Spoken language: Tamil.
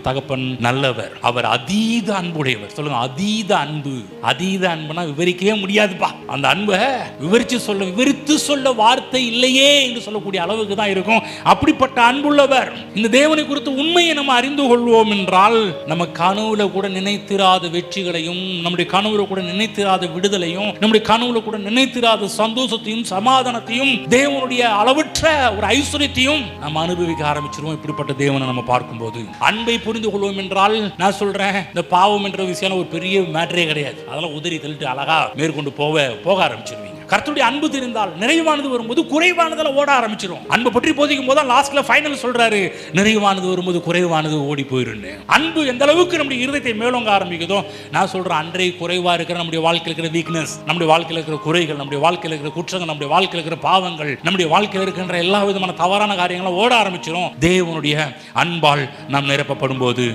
தகப்பன் நல்லவர் அவர் அதீத அன்புடையவர். சொல்லுங்க அதீத அன்பு. அதீத அன்புனா விவரிக்கவே முடியாதுப்பா. அந்த அன்பை விவரிச்சு சொல்ல விவரித்து சொல்ல வார்த்தை இல்லையே என்று சொல்லக்கூடிய அளவுக்கு தான் இருக்கும். அப்படிப்பட்ட அன்புள்ளவர் இந்த தேவனை குறித்து உண்மையை நம்ம அறிந்து கொள்வோம் என்றால் நம்ம கனவுல கூட நினைத்திராத வெற்றிகளையும் நம்முடைய கனவுல கூட நினைத்திராத விடுதலையும் நம்முடைய கனவுல கூட நினைத்திராத சந்தோஷத்தையும் சமாதானத்தையும் தேவனுடைய அளவற்ற ஒரு ஐஸ்வர்யத்தையும் நம்ம அனுபவிக்க ஆரம்பிச்சிருவோம். இப்படிப்பட்ட தேவனை நம்ம பார்க்கும்போது அன்பை புரிந்து கொள்வோம் என்றால் நான் சொல்றேன் இந்த பாவம் என்ற விஷயம் ஒரு பெரிய மேட்டரே கிடையாது. அதெல்லாம் உதறி தள்ளிட்டு அழகா மேற்கொண்டு போக போக ஆரம்பிச்சிருவீங்க. கர்த்தருடைய அன்பு தெரிந்தால் நிறைவானது வரும்போது குறைவானதில் ஓட ஆரம்பிச்சிடும் அன்பு பற்றி போதிக்கும் போது லாஸ்ட்ல ஃபைனல் சொல்றாரு நிறைவானது வரும்போது குறைவானது ஓடி போயிருன்னு. அன்பு எந்த அளவுக்கு நம்முடைய இருதயத்தை மேலோங்க ஆரம்பிக்குதோ நான் சொல்றேன் அன்றை குறைவா இருக்கிற நம்முடைய வாழ்க்கையில் இருக்கிற வீக்னஸ் நம்முடைய வாழ்க்கையில் இருக்கிற குறைகள் நம்முடைய வாழ்க்கையில் இருக்கிற குற்றங்கள் நம்முடைய வாழ்க்கையில் இருக்கிற பாவங்கள் நம்முடைய வாழ்க்கையில் இருக்கின்ற எல்லா விதமான தவறான காரியங்களும் ஓட ஆரம்பிச்சிடும் தேவனுடைய அன்பால் நாம் நிரப்பப்படும் போது